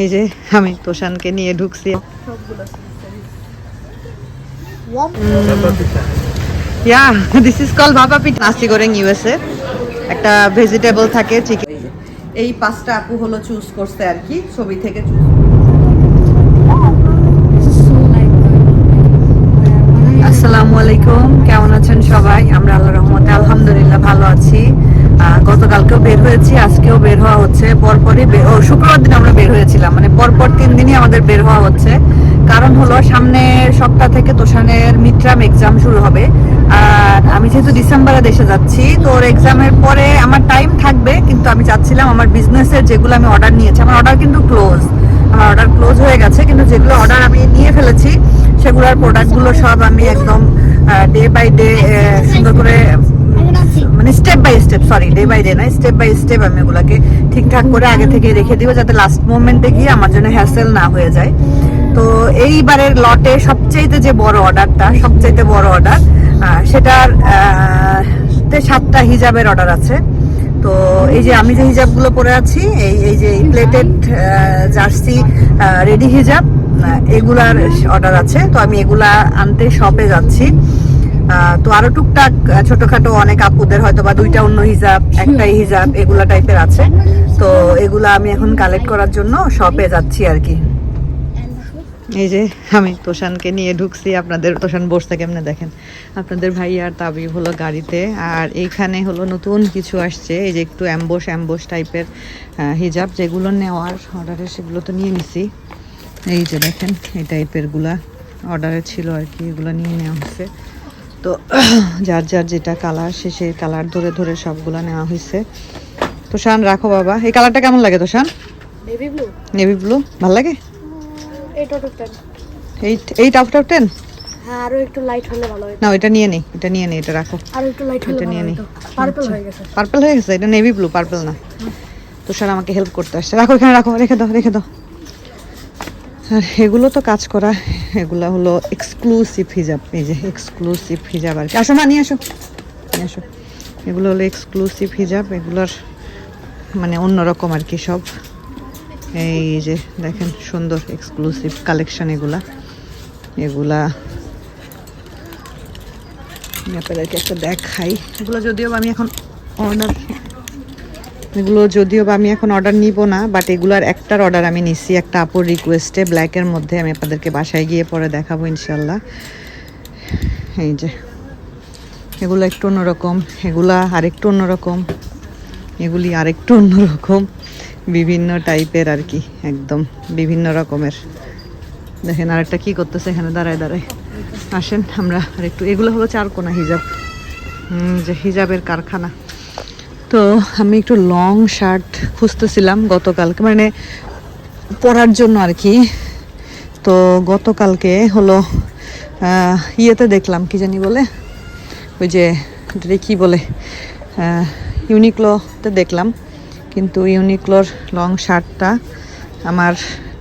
এই যে আমি তোষানকে নিয়ে ঢুকছি। ইয়া দিস ইজ কল ভাপা পিঠ নাস্তি করে ইউএসএ একটা ভেজিটেবল থাকে চিকেন এই পাঁচটা আপু হলো চুজ করছে আর কি, ছবি থেকে চুজ আসসালামু আলাইকুম কেমন আছেন সবাই? আমরা আল্লাহ রহমতে আলহামদুলিল্লাহ ভালো আছি। গতকালকেও বের হয়েছি, আজকেও বের হওয়া হচ্ছে। পরপরই শুক্রবার দিন আমরা বের হয়েছিলাম। মানে পরপর তিন দিনই আমাদের বের হওয়া হচ্ছে। কারণ হলো সামনের সপ্তাহ থেকে তোষানের মিট্রাম এক্সাম শুরু হবে। আর আমি যেহেতু ডিসেম্বরে দেশে যাচ্ছি, তো ওর এক্সামের পরে আমার টাইম থাকবে, কিন্তু আমি চাচ্ছিলাম আমার বিজনেসের যেগুলো আমি অর্ডার নিয়েছি। আমার অর্ডার কিন্তু ক্লোজ আমার অর্ডার ক্লোজ হয়ে গেছে, কিন্তু যেগুলো অর্ডার আমি নিয়ে ফেলেছি, সেগুলোর প্রোডাক্টগুলো সব আমি একদম ডে বাই ডে সুন্দর করে মানে step by step sorry day by day না স্টেপ বাই স্টেপ আমি ওগুলাকে ঠিকঠাক করে আগে থেকে রেখে দিব যাতে লাস্ট মোমেন্টে গিয়ে আমার জন্য হ্যাসেল না হয়ে যায়। তো এইবারের লটে সবচাইতে যে বড় অর্ডারটা সবচাইতে বড় অর্ডার সেটার সাতটা হিজাবের অর্ডার আছে। তো এই যে আমি যে হিজাবগুলো পরে আছি, এই এই যে প্লেটেড জার্সি রেডি হিজাব এগুলার অর্ডার আছে। তো আমি এগুলা আনতে শপে যাচ্ছি। তো আরও টুকটাক ছোটখাটো অনেক আপুদের হয়তো বা দুইটা অন্য হিজাব, একটাই হিজাব, এগুলা টাইপের আছে। তো এগুলা আমি এখন কালেক্ট করার জন্য শপে যাচ্ছি আর কি। এই যে আমি তোষানকে নিয়ে ঢুকছি, আপনাদের তোষান বসতে কেমনে দেখেন? আপনাদের ভাই আর তাবি হলো গাড়িতে, আর এইখানে হলো নতুন কিছু আসছে, এই যে একটু অ্যাম্বোস অ্যাম্বোস টাইপের হিজাব, যেগুলো নেওয়ার অর্ডারে সেগুলো তো নিয়ে নিছি। এই যে দেখেন, এই টাইপেরগুলা অর্ডারে ছিল আর কি, এগুলো নিয়ে নেওয়া হয়েছে তো যার যার যেটা কালার সে সেই কালার ধরে ধরে সবগুলো নেওয়া হয়েছে তোষান রাখো বাবা। এই কালারটা কেমন লাগে Toshan? Navy blue navy blue ভালো লাগে? Eight out of ten eight eight out ten আরও একটু লাইট হলে ভালো না এটা নিয়ে নেই। এটা নিয়ে নেই এটা রাখো। আরও একটু লাইট হলে এটা নিয়ে ভালো নিই। পার্পল হয়ে গেছে। পার্পল হয়ে গেছে? এটা নেভি ব্লু পার্পল না। তুষার আমাকে হেল্প করতে আসছে। রাখো এখানে রাখো রেখে দাও রেখে দাও। আর এগুলো তো কাজ করা, এগুলো হলো এক্সক্লুসিভ হিজাব এই যে এক্সক্লুসিভ হিজাব আর কি। আসো না নিয়ে আসো নিয়ে আসো। এগুলো হলো এক্সক্লুসিভ হিজাব এগুলোর মানে অন্যরকম আর কি সব। এই যে দেখেন সুন্দর এক্সক্লুসিভ কালেকশন এগুলা। এগুলা আপনাদেরকে একটা দেখাই। এগুলো যদিও আমি এখন অর্ডার এগুলো যদিও বা আমি এখন অর্ডার নিব না বাট এগুলার একটার অর্ডার আমি নিচ্ছি একটা আপুর রিকোয়েস্টে ব্ল্যাকের মধ্যে, আমি আপনাদেরকে বাসায় গিয়ে পরে দেখাবো ইনশাল্লাহ এই যে, এগুলো একটু অন্যরকম, এগুলা আরেকটু অন্যরকম, এগুলি আরেকটু অন্যরকম, বিভিন্ন টাইপের আর কি, একদম বিভিন্ন রকমের। দেখেন আরেকটা কি করতেছে, এখানে দাঁড়ায় দাঁড়ায়। আসেন, আমরা আরেকটু, এগুলো হলো চারকোনা হিজাব। যে হিজাবের কারখানা। তো আমি একটু লং শার্ট খুঁজতেছিলাম গতকালকে মানে পরার জন্য আর কি। তো গতকালকে হলো ইয়েতে দেখলাম, কি জানি বলে? ওই যে কি বলে? ইউনিক্লোতে দেখলাম, কিন্তু ইউনিক্লোর লং শার্টটা আমার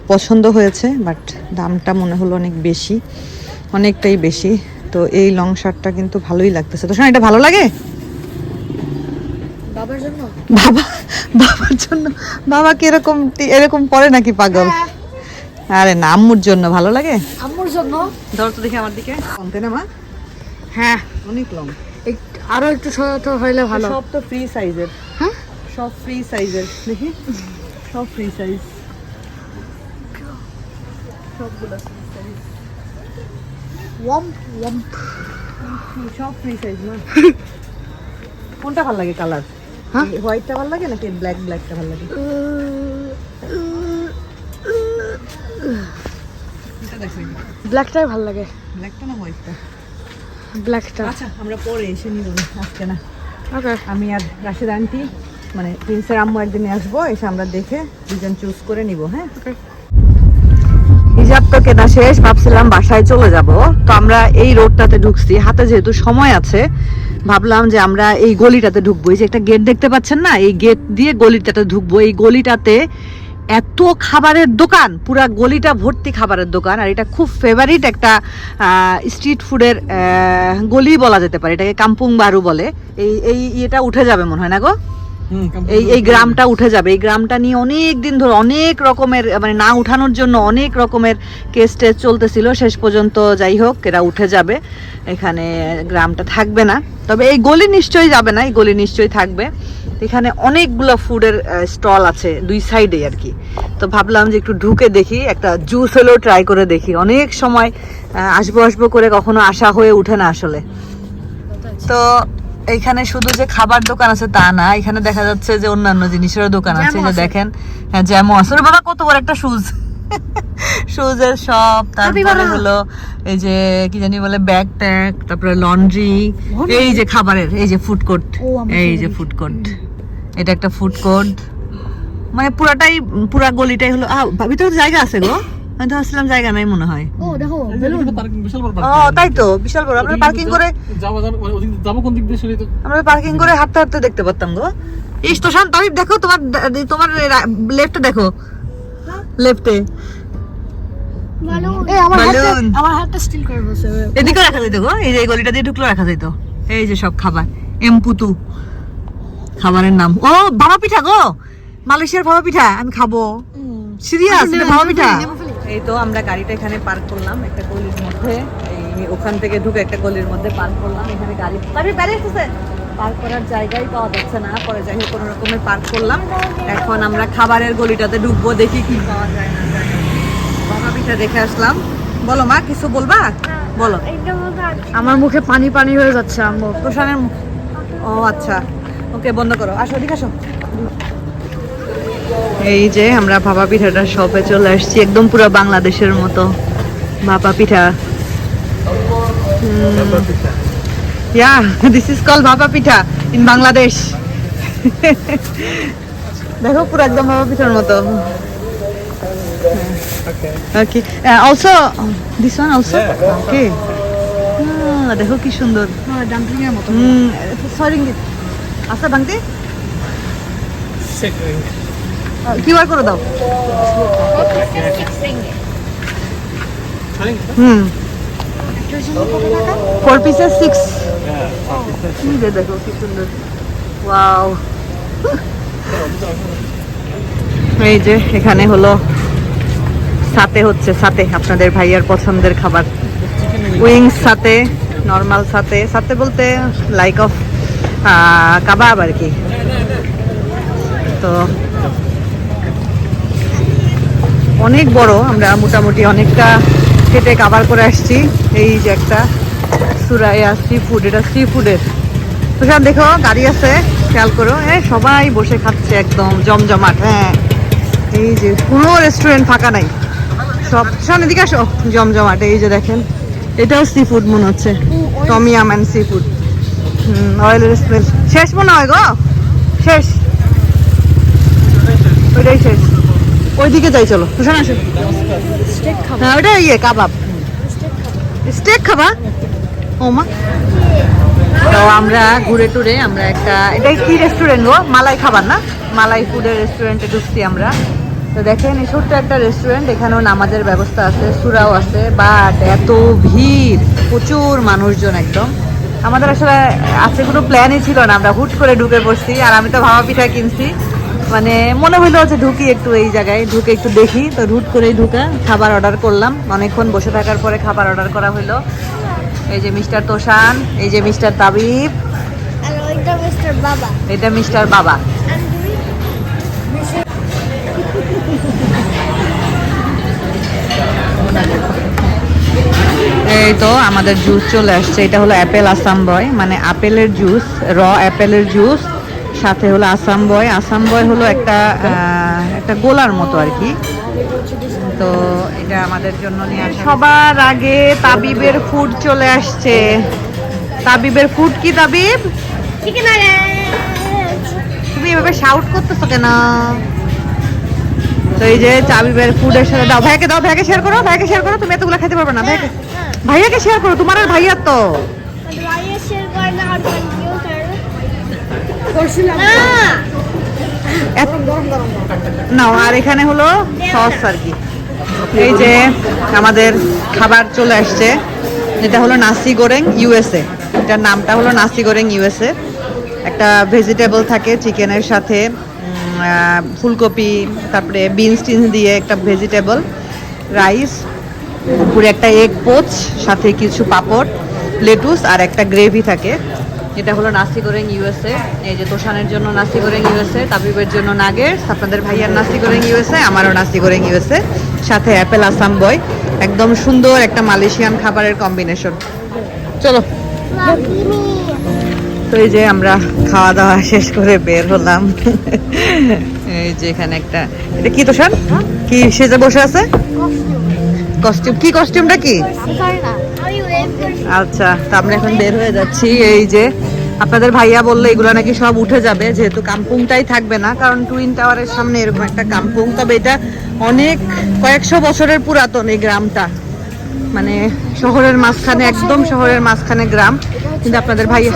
পছন্দ হয়েছে বাট দামটা মনে হলো অনেক বেশি, অনেকটাই বেশি। তো এই লং শার্টটা কিন্তু ভালোই লাগতেছে। তো শোনা, এটা ভালো লাগে? বাবার জন্য? বাবা বাবার জন্য? বাবা কি এরকম এরকম পরে নাকি পাগল? আরে না আম্মুর জন্য ভালো লাগে? আম্মুর জন্য? ধর তো দেখি আমার দিকে। কমতে না মা? হ্যাঁ। অনেক লং। এক- আরও একটু ছোট হইলে ভালো। সব তো ফ্রি সাইজের হ্যাঁ? সব ফ্রি সাইজের দেখি। সব ফ্রি সাইজ সবগুলো free size। ওয়াম ওয়াম সব ফ্রি সাইজ না কোনটা ভালো লাগে কালার হ্যাঁ? হোয়াইটটা ভালো লাগে নাকি ব্ল্যাক ব্ল্যাকটা ভালো লাগে? ব্ল্যাকটাই ভালো লাগে। ব্ল্যাকটা না হোয়াইটটা ব্ল্যাকটা আচ্ছা আমরা পরে এসে নিব আজকে না। ওকে আমি আর রাশেদ আন্টি মানে প্রিন্সের আম্মু একদিনে আসব এসে আমরা দেখে দুজন চুজ করে নিব হ্যাঁ? হিজাব তো কেনা শেষ ভাবছিলাম বাসায় চলে যাব। তো আমরা এই রোডটাতে ঢুকছি। হাতে যেহেতু সময় আছে ভাবলাম যে আমরা এই গলিটাতে ঢুকবো। এই যে একটা গেট দেখতে পাচ্ছেন না? এই গেট দিয়ে গলিটাতে ঢুকবো। এই গলিটাতে এত খাবারের দোকান, পুরা গলিটা ভর্তি খাবারের দোকান, আর এটা খুব ফেভারিট একটা স্ট্রিট ফুডের গলি বলা যেতে পারে। এটাকে কাম্পুং বারু বলে। এই এই এটা উঠে যাবে মনে হয় না গো? এই এই গ্রামটা উঠে যাবে। এই গ্রামটা নিয়ে অনেক দিন ধরে অনেক রকমের মানে না উঠানোর জন্য অনেক রকমের কেস টেস চলতেছিল। শেষ পর্যন্ত যাই হোক এরা উঠে যাবে। এখানে গ্রামটা থাকবে না। তবে এই গলি নিশ্চয়ই যাবে না এই গলি নিশ্চয়ই থাকবে। এখানে অনেকগুলো ফুডের স্টল আছে দুই সাইডে আর কি। তো ভাবলাম যে একটু ঢুকে দেখি একটা জুস হলেও ট্রাই করে দেখি। অনেক সময় আসব আসব করে কখনো আসা হয়ে ওঠে না আসলে। তো এইখানে শুধু যে খাবার দোকান আছে তা না এখানে দেখা যাচ্ছে যে অন্যান্য জিনিসেরও দোকান আছে যে দেখেন হ্যাঁ জ্যামও আছে। বাবা কত বড় একটা শুজ শুজের শপ তারপরে হলো এই যে কি জানি বলে ব্যাগ ট্যাগ তারপরে লন্ড্রি এই যে খাবারের এই যে ফুড কোর্ট এই যে ফুড কোর্ট এটা একটা ফুড কোর্ট মানে পুরাটাই পুরা গলিটাই হলো ভিতরে জায়গা আছে গো। আমি তো ভাবছিলাম জায়গা নাই মনে হয়। ও দেখো ও তাই তো বিশাল বড়। আমরা পার্কিং করে যাব যাব কোন দিক দিয়ে আমরা পার্কিং করে হাঁটতে হাঁটতে দেখতে পারতাম গো। ইস তো শান্ত আমি দেখো তোমার তোমার লেফটে দেখো। লেফটে এই এদিকে রাখা যেত গো এই যে গলিটা দিয়ে ঢুকলো রাখা যেত। এই যে সব খাবার এমপুতু। খাবারের নাম। ও পিঠা গো। মালয়েশিয়ার ভাপা পিঠা আমি খাব। সিরিয়াস পিঠা। এই তো আমরা গাড়িটা এখানে পার্ক করলাম, একটা গলির মধ্যে। এই ওখান থেকে ঢুকে একটা গলির মধ্যে পার্ক করলাম, এখানে গাড়ি আসতেছে। পার্ক করার জায়গাই পাওয়া যাচ্ছে না, পরে যাই হোক কোনো রকমের পার্ক করলাম। এখন আমরা খাবারের গলিটাতে ঢুকবো, দেখি কি পাওয়া যায় না ভাপা পিঠা দেখে আসলাম। বলো মা, কিছু বলবা? বলো। আমার মুখে পানি পানি হয়ে যাচ্ছে আম্মু। প্রশানের ও আচ্ছা। ওকে, বন্ধ করো। আসো এদিকে আসো। এই যে আমরা ভাপা পিঠাটা শপে চলে আসছি একদম পুরো বাংলাদেশের মতো। ভাপা পিঠা। Yeah this is call bhapa pitha in Bangladesh দেখো পুরো একদম ভাপা পিঠার মতো। Okay also this one also okay দেখো কি সুন্দর। হ্যাঁ ডাম্পলিং এর মতো। হুম। ছয় আচ্ছা ভাঙতে কিউআর করে দাও। হুম। ফোর পিসেস সিক্স দেখো, কি সুন্দর। ওয়াও এই যে, এখানে হলো সাথে হচ্ছে সাথে, আপনাদের ভাইয়ার পছন্দের খাবার। উইংস সাথে নর্মাল সাথে। সাথে বলতে লাইক অফ কাবাব আর কি। তো অনেক বড়, আমরা মোটামুটি অনেকটা কেটে কাবার করে আসছি। এই যে একটা সুরাইয়া সি ফুড এটা সি ফুডের তো স্যার দেখো, গাড়ি আছে, খেয়াল করো। এ, সবাই বসে খাচ্ছে একদম জমজমাট হ্যাঁ। এই যে, কোনো রেস্টুরেন্ট ফাঁকা নাই। সব সামনে দিকে আসো। জমজমাট, এই যে দেখেন, এটাও সি ফুড মনে হচ্ছে। Tom yum and seafood smell শেষ মনে হয় গো? শেষ। ওইটাই শেষ। ওইদিকে যাই চলো। তুষার আসো। স্টেক খাব। হ্যাঁ ওটা ইয়ে কাবাব। স্টেক খাবা। ও মা। তো আমরা ঘুরে টুরে আমরা একটা এটা কি রেস্টুরেন্ট গো? মালাই খাবার না? মালাই ফুডের রেস্টুরেন্টে ঢুকছি আমরা। তো দেখেন এই ছোট্ট একটা রেস্টুরেন্ট এখানেও নামাজের ব্যবস্থা আছে সুরাও আছে বাট এত ভিড় প্রচুর মানুষজন একদম। আমাদের আসলে আজকে কোনো প্ল্যানই ছিল না আমরা হুট করে ঢুকে পড়ছি আর আমি তো ভাবা পিঠা কিনছি। মানে মনে হইল যে ঢুকি একটু এই জায়গায় ঢুকে একটু দেখি। তো হুট করেই ঢুকা খাবার অর্ডার করলাম। অনেকক্ষণ বসে থাকার পরে খাবার অর্ডার করা হলো এই যে মিস্টার তোষান এই যে মিস্টার তাবিব। এটা মিস্টার বাবা। এই তো আমাদের জুস চলে আসছে। এটা হলো অ্যাপেল আসাম বয় মানে আপেলের জুস র অ্যাপেলের জুস সাথে হলো আসাম বয়। আসাম বয় হলো একটা একটা গোলার মতো আর কি। তো এটা আমাদের জন্য নিয়ে আসা সবার আগে তাবিবের ফুড চলে আসছে। তাবিবের ফুড কি তাবিব? তুমি এভাবে শাউট করতেছো কেন? তো এই যে চাবিবের ফুডের সাথে দাও। ভাইয়াকে দাও ভাইয়াকে শেয়ার করো ভাইয়াকে শেয়ার করো। তুমি এতগুলো খেতে পারবে না। ভাইয়াকে ভাইয়াকে শেয়ার করো তোমার আর ভাইয়ার তো। ভাইয়া শেয়ার করে না নাও আর এখানে হলো সস আর কি। এই যে আমাদের খাবার চলে আসছে এটা হলো নাসি গোরেং ইউএসএ এটার নামটা হলো নাসি গোরেং ইউএসএ একটা ভেজিটেবল থাকে চিকেনের সাথে ফুলকপি তারপরে বিনস টিনস দিয়ে একটা ভেজিটেবল রাইস উপরে একটা এগ পোচ সাথে কিছু পাপড় লেটুস আর একটা গ্রেভি থাকে। এটা হলো নাসি গোরেং ইউএসএ এই যে তোষানের জন্য নাসি গোরেং ইউএসএ তাবিবের জন্য নাগেটস আপনাদের ভাইয়ার নাসি গোরেং ইউএসএ আমারও নাসি গোরেং ইউএসএ সাথে অ্যাপেল আসাম বয় একদম সুন্দর একটা মালয়েশিয়ান খাবারের কম্বিনেশন। চলো। তো এই যে আমরা খাওয়া দাওয়া শেষ করে বের হলাম। এই যে এখানে একটা এটা কি তোষান? কি সেজে বসে আছে? কস্টিউম কি কস্টিউমটা কি? আচ্ছা তো আমরা এখন বের হয়ে যাচ্ছি। এই যে, আপনাদের ভাইয়া বলল এগুলো নাকি সব উঠে যাবে, যেহেতু কাম্পুংটাই থাকবে না, কারণ টুইন টাওয়ারের সামনে এরকম একটা কাম্পুং। তবে এটা অনেক কয়েকশো বছরের পুরাতন এই গ্রামটা। মানে শহরের মাঝখানে, একদম শহরের মাঝখানে গ্রাম। কিন্তু আপনাদের ভাইয়া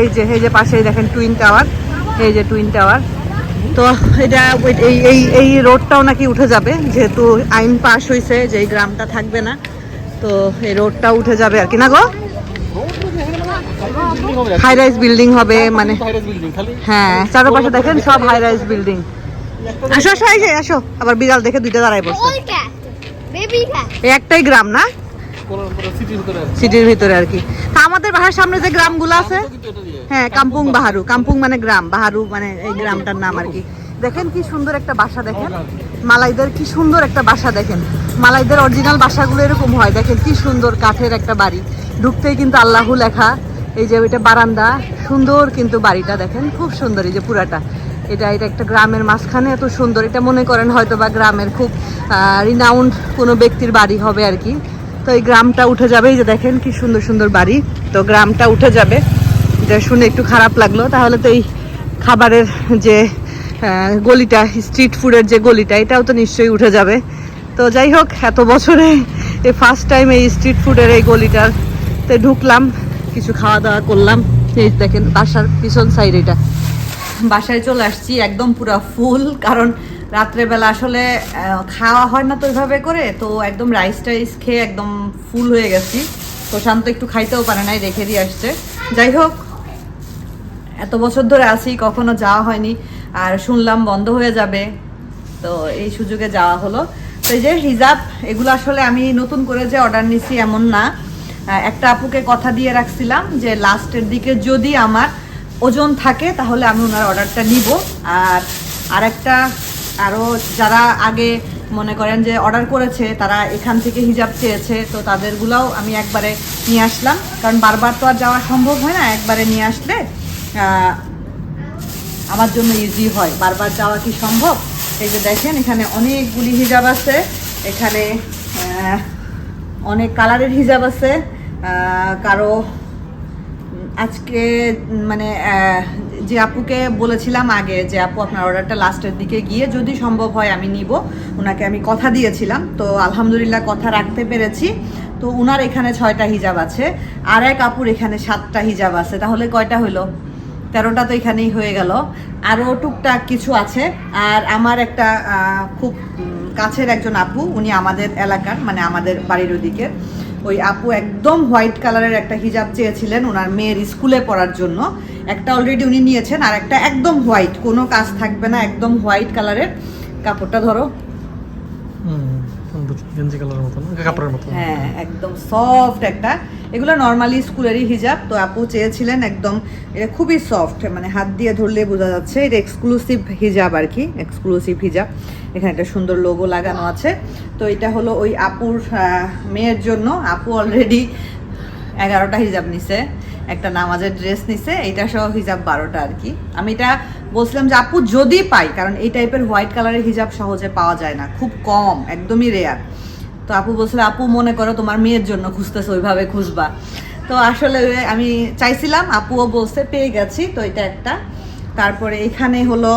এই যে এই যে পাশেই দেখেন টুইন টাওয়ার এই যে টুইন টাওয়ার তো এটা, এই এই রোডটাও নাকি উঠে যাবে, যেহেতু আইন পাস হয়েছে যে এই গ্রামটা থাকবে না। তো এই রোডটা উঠে যাবে আর কি। না গো? হাই রাইজ বিল্ডিং হবে মানে বিল্ডিং খালি হ্যাঁ চারপাশে দেখেন সব হাই রাইজ বিল্ডিং আসো আসো এই যে, আসো। আবার বিড়াল দেখে দুইটা দাঁড়ায় বসে। এই একটাই গ্রাম না? পুরো পুরো সিটির ভিতরে আছে সিটির ভিতরে আর কি। তা আমাদের বাসার সামনে যে গ্রামগুলো আছে হ্যাঁ কাম্পুং বাহারু। কাম্পুং মানে গ্রাম বাহারু মানে এই গ্রামটার নাম আর কি। দেখেন কি সুন্দর একটা বাসা দেখেন। মালাইদের কি সুন্দর একটা বাসা দেখেন। মালাইদের অরিজিনাল বাসাগুলো এরকম হয়। দেখেন কি সুন্দর কাঠের একটা বাড়ি। ঢুকতেই কিন্তু আল্লাহু লেখা। এই যে ওইটা বারান্দা। সুন্দর কিন্তু বাড়িটা দেখেন। খুব সুন্দর এই যে পুরাটা। এটা এটা একটা গ্রামের মাঝখানে এত সুন্দর। এটা মনে করেন হয়তো বা গ্রামের খুব রিনাউন্ড কোনো ব্যক্তির বাড়ি হবে আর কি। তো এই গ্রামটা উঠে যাবে। এই যে দেখেন কি সুন্দর সুন্দর বাড়ি। তো গ্রামটা উঠে যাবে। এটা শুনে একটু খারাপ লাগল। তাহলে তো এই খাবারের যে গলিটা স্ট্রিট ফুডের যে গলিটা, এটাও তো নিশ্চয়ই উঠে যাবে। তো যাই হোক, এত বছরে এই ফার্স্ট টাইম এই স্ট্রিট ফুডের এই গলিটার তে ঢুকলাম, কিছু খাওয়া দাওয়া করলাম। এই দেখেন, বাসার পিছন সাইড এটা। বাসায় চলে আসছি, একদম পুরো ফুল কারণ রাত্রেবেলা আসলে খাওয়া হয় না তো ওইভাবে করে, তো একদম রাইস টাইস খেয়ে একদম ফুল হয়ে গেছি। তো শান্ত একটু খাইতেও পারে নাই, রেখে দিয়ে আসছে। যাই হোক, এত বছর ধরে আছি, কখনো যাওয়া হয়নি। আর শুনলাম বন্ধ হয়ে যাবে। তো এই সুযোগে যাওয়া হলো। তো এই যে হিজাব, এগুলো আসলে আমি নতুন করে যে অর্ডার নিছি এমন না। একটা আপুকে কথা দিয়ে রাখছিলাম যে লাস্টের দিকে যদি আমার ওজন থাকে তাহলে আমি ওনার অর্ডারটা নিব। আর আরেকটা আরও যারা আগে মনে করেন যে অর্ডার করেছে, তারা এখান থেকে হিজাব চেয়েছে, তো তাদেরগুলোও আমি একবারে নিয়ে আসলাম। কারণ বারবার তো আর যাওয়া সম্ভব হয় না, একবারে নিয়ে আসলে। আমার জন্য ইজি হয়। বারবার যাওয়া কি সম্ভব? এই যে দেখেন, এখানে অনেকগুলি হিজাব আছে। এখানে অনেক কালারের হিজাব আছে। কারও আজকে মানে যে আপুকে বলেছিলাম আগে যে, আপু, আপনার অর্ডারটা লাস্টের দিকে গিয়ে যদি সম্ভব হয় আমি নিব। ওনাকে আমি কথা দিয়েছিলাম। তো আলহামদুলিল্লাহ কথা রাখতে পেরেছি। তো উনার এখানে ছয়টা হিজাব আছে। আর এক আপুর এখানে সাতটা হিজাব আছে। তাহলে কয়টা হলো তেরোটা তো এখানেই হয়ে গেল। আরও টুকটাক কিছু আছে। আর আমার একটা খুব কাছের একজন আপু, উনি আমাদের এলাকার মানে আমাদের বাড়ির ওদিকের ওই আপু একদম হোয়াইট কালারের একটা হিজাব চেয়েছিলেন ওনার মেয়ের স্কুলে পড়ার জন্য। একটা অলরেডি উনি নিয়েছেন, আর একটা একদম হোয়াইট, কোনো কাজ থাকবে না, একদম হোয়াইট কালারের। কাপড়টা ধরো মতো হ্যাঁ একদম সফট একটা। এগুলো নর্মালি স্কুলেরই হিজাব, তো আপু চেয়েছিলেন একদম, এটা খুবই সফট মানে হাত দিয়ে ধরলে বোঝা যাচ্ছে, এটা এক্সক্লুসিভ হিজাব আর কি এক্সক্লুসিভ হিজাব। এখানে একটা সুন্দর লোগো লাগানো আছে। তো এটা হলো ওই আপুর মেয়ের জন্য। আপু অলরেডি এগারোটা হিজাব নিছে, একটা নামাজের ড্রেস নিছে এটা সহ হিজাব বারোটা আর কি। আমি এটা বলছিলাম যে আপু যদি পাই, কারণ এই টাইপের হোয়াইট কালারের হিজাব সহজে পাওয়া যায় না, খুব কম, একদমই রেয়ার তো আপু বলছিল, আপু, মনে করো তোমার মেয়ের জন্য খুঁজতেছে, ওইভাবে খুঁজবা। তো আসলে আমি চাইছিলাম, আপুও বলছে, পেয়ে গেছি, তো এটা একটা। তারপরে এখানে হলো,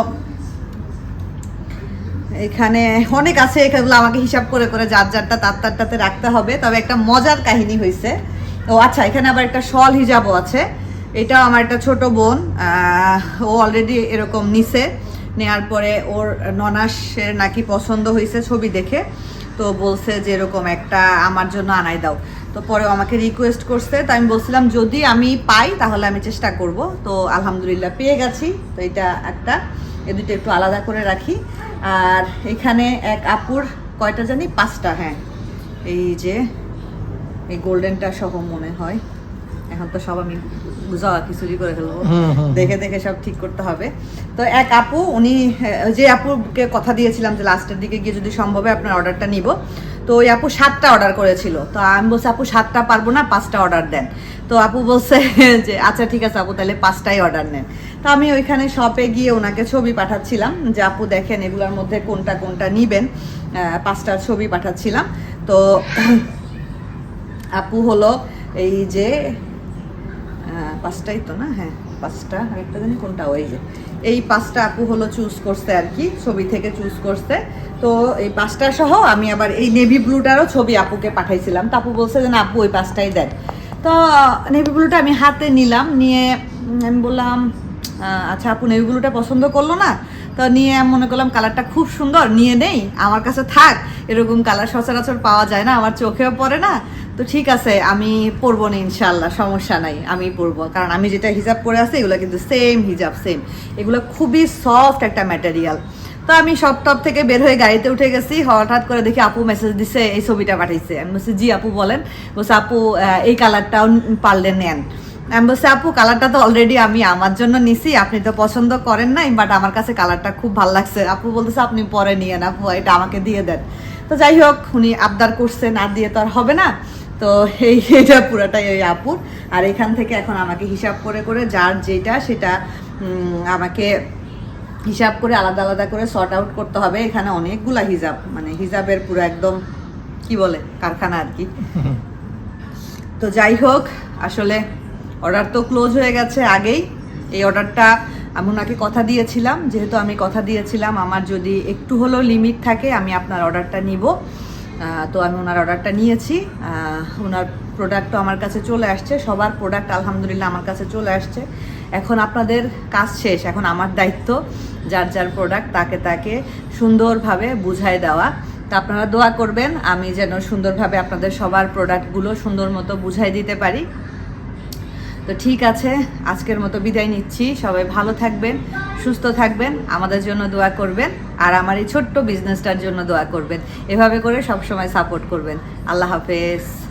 এখানে অনেক আছে, এগুলো আমাকে হিসাব করে করে যার যারটা তার তারটাতে রাখতে হবে। তবে একটা মজার কাহিনী হয়েছে ও আচ্ছা এখানে আবার একটা শল হিজাবও আছে। এটাও আমার একটা ছোট বোন ও অলরেডি এরকম নিছে, নেয়ার পরে ওর ননাসের নাকি পছন্দ হয়েছে ছবি দেখে, তো বলছে যে এরকম একটা আমার জন্য আনাই দাও। তো পরে আমাকে রিকোয়েস্ট করছে, তো আমি বলছিলাম, যদি আমি পাই তাহলে আমি চেষ্টা করব। তো আলহামদুলিল্লাহ পেয়ে গেছি, তো এটা একটা। এ দুটো একটু আলাদা করে রাখি। আর এখানে এক আপুর কয়টা জানি? পাঁচটা হ্যাঁ। এই যে, এই গোল্ডেনটা সহ মনে হয়। এখন তো সব আমি বুঝাওয়া খিচুড়ি করে ফেলব। দেখে দেখে সব ঠিক করতে হবে। তো এক আপু উনি যে আপুকে কথা দিয়েছিলাম যে লাস্টের দিকে গিয়ে যদি সম্ভব হয় আপনার অর্ডারটা নিব। তো ওই আপু সাতটা অর্ডার করেছিল। তো আমি বলছি আপু সাতটা পারব না পাঁচটা অর্ডার দেন। তো আপু বলছে যে আচ্ছা ঠিক আছে আপু তাহলে পাঁচটাই অর্ডার নেন। তো আমি ওইখানে শপে গিয়ে ওনাকে ছবি পাঠাচ্ছিলাম যে আপু দেখেন এগুলোর মধ্যে কোনটা কোনটা নিবেন। পাঁচটার ছবি পাঠাচ্ছিলাম। তো আপু হলো এই যে পাঁচটাই তো না? হ্যাঁ পাঁচটা, আরেকটা জানি কোনটা? ওই যে, এই পাঁচটা আপু হলো চুজ করছে আর কি, ছবি থেকে চুজ করছে। তো এই পাঁচটা সহ আমি আবার এই নেভি ব্লুটারও ছবি আপুকে পাঠাইছিলাম। তো আপু বলছে যে, না আপু, ওই পাঁচটাই দেন। তো নেভি ব্লুটা আমি হাতে নিলাম, নিয়ে আমি বললাম আচ্ছা আপু নেভি ব্লুটা পছন্দ করল না? তো নিয়ে আমি মনে করলাম, কালারটা খুব সুন্দর, নিয়ে নেই, আমার কাছে থাক, এরকম কালার সচরাচর পাওয়া যায় না, আমার চোখেও পড়ে না। তো ঠিক আছে, আমি পরবো না ইনশাল্লাহ সমস্যা নাই আমি পরবো। কারণ আমি যেটা হিজাব পরে আছি, এগুলো কিন্তু সেম হিজাব সেম এগুলো খুবই সফট একটা ম্যাটেরিয়াল তো আমি সব টপ থেকে বের হয়ে গাড়িতে উঠে গেছি, হঠাৎ করে দেখি আপু মেসেজ দিছে, এই ছবিটা পাঠাইছে। আমি বলছি, জি আপু, বলেন। বলছে, আপু এই কালারটাও পারলে নেন। আমি বলছি, আপু কালারটা তো অলরেডি আমি আমার জন্য নিছি, আপনি তো পছন্দ করেন নাই বাট আমার কাছে কালারটা খুব ভালো লাগছে। আপু বলতেছে, আপনি পরে নিয়ে না আপু, এটা আমাকে দিয়ে দেন। তো যাই হোক, উনি আবদার করছেন, আর দিয়ে তো আর হবে না। তো এই এটা পুরোটাই ওই আপুর। আর এখান থেকে এখন আমাকে হিসাব করে করে যার যেটা সেটা আমাকে হিসাব করে আলাদা আলাদা করে সর্ট আউট করতে হবে। এখানে অনেকগুলা হিজাব মানে হিজাবের পুরো একদম কি বলে, কারখানা আর কি। তো যাই হোক, আসলে অর্ডার তো ক্লোজ হয়ে গেছে আগেই। এই অর্ডারটা আমি ওনাকে কথা দিয়েছিলাম। যেহেতু আমি কথা দিয়েছিলাম, আমার যদি একটু হলেও লিমিট থাকে, আমি আপনার অর্ডারটা নিব। তো আমি ওনার অর্ডারটা নিয়েছি। ওনার প্রোডাক্টও আমার কাছে চলে আসছে। সবার প্রোডাক্ট আলহামদুলিল্লাহ আমার কাছে চলে আসছে। এখন আপনাদের কাজ শেষ। এখন আমার দায়িত্ব যার যার প্রোডাক্ট তাকে তাকে সুন্দরভাবে বুঝাই দেওয়া। তা আপনারা দোয়া করবেন, আমি যেন সুন্দরভাবে আপনাদের সবার প্রোডাক্টগুলো সুন্দর মতো বুঝাই দিতে পারি। তো ঠিক আছে, আজকের মতো বিদায় নিচ্ছি। সবাই ভালো থাকবেন। সুস্থ থাকবেন, আমাদের জন্য দোয়া করবেন, আর আমার এই ছোট্ট বিজনেসটার জন্য দোয়া করবেন। এভাবে করে সবসময় সাপোর্ট করবেন। আল্লাহ হাফেজ।